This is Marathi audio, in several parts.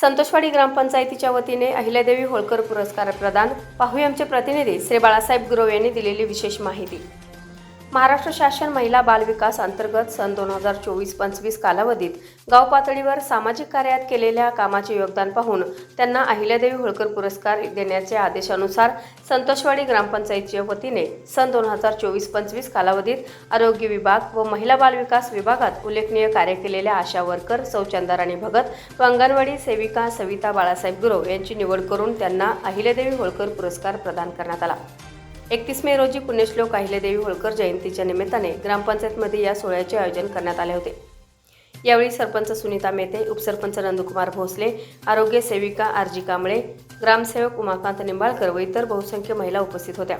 संतोषवाडी ग्रामपंचायतीच्या वतीने अहिल्यादेवी होळकर पुरस्कार प्रदान. पाहूया आमचे प्रतिनिधी श्री बाळासाहेब गुरव यांनी दिलेली विशेष माहिती. महाराष्ट्र शासन महिला बालविकास अंतर्गत सन दोन हजार चोवीस पंचवीस कालावधीत गाव पातळीवर सामाजिक कार्यात केलेल्या कामाचे योगदान पाहून त्यांना अहिल्यादेवी होळकर पुरस्कार देण्याच्या आदेशानुसार संतोषवाडी ग्रामपंचायतीच्या वतीने सन दोन हजार चोवीस पंचवीस कालावधीत आरोग्य विभाग व महिला बाल विकास विभागात उल्लेखनीय कार्य केलेल्या आशा वर्कर सौचंदाराणी भगत व अंगणवाडी सेविका सविता बाळासाहेब गुरव यांची निवड करून त्यांना अहिल्यादेवी होळकर पुरस्कार प्रदान करण्यात आला. एकतीस मे रोजी पुण्यश्लोक अहिल्यादेवी होळकर जयंतीच्या निमित्ताने ग्रामपंचायतमध्ये या सोहळ्याचे आयोजन करण्यात आले होते. यावेळी सरपंच सुनीता मेते उपसरपंच नंदकुमार भोसले आरोग्य सेविका आरजी कांबळे ग्रामसेवक उमाकांत निंबाळकर व इतर बहुसंख्य महिला उपस्थित होत्या.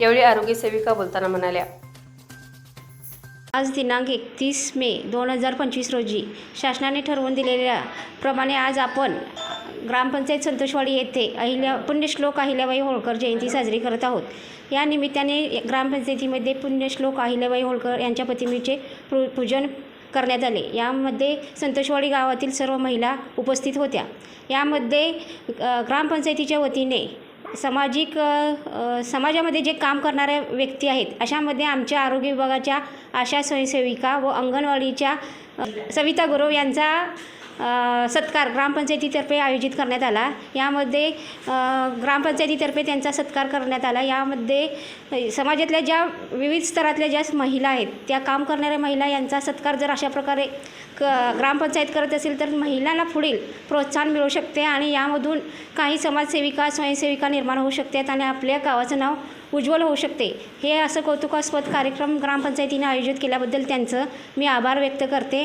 यावेळी आरोग्य सेविका बोलताना म्हणाल्या आज दिनांक एकतीस मे दोन हजार पंचवीस रोजी शासनाने ठरवून दिलेल्या प्रमाणे आज आपण ग्रामपंचायत संतोषवाडी येथे अहिल्या पुण्यश्लोक अहिल्याबाई होळकर जयंती साजरी करत आहोत. या निमित्ताने ग्रामपंचायतीमध्ये पुण्यश्लोक अहिल्याबाई होळकर यांच्या प्रतिमेचे पू पूजन करण्यात आले. यामध्ये संतोषवाडी गावातील सर्व महिला उपस्थित होत्या. यामध्ये ग्रामपंचायतीच्या वतीने सामाजिक समाजामध्ये जे काम करणाऱ्या व्यक्ती आहेत अशामध्ये आमच्या आरोग्य विभागाच्या आशा स्वयंसेविका व अंगणवाडीच्या सविता गुरव यांचा सत्कार ग्रामपंचायतीतर्फे आयोजित करण्यात आला. यामध्ये ग्रामपंचायतीतर्फे त्यांचा सत्कार करण्यात आला. यामध्ये समाजातल्या ज्या विविध स्तरातल्या ज्या महिला आहेत त्या काम करणाऱ्या महिला यांचा सत्कार जर अशा प्रकारे क ग्रामपंचायत करत असेल तर महिलांना पुढील प्रोत्साहन मिळू शकते आणि यामधून काही समाजसेविका स्वयंसेविका निर्माण होऊ शकतात आणि आपल्या गावाचं नाव उज्ज्वल होऊ शकते. हे असं कौतुकास्पद कार्यक्रम ग्रामपंचायतीने आयोजित केल्याबद्दल त्यांचं मी आभार व्यक्त करते.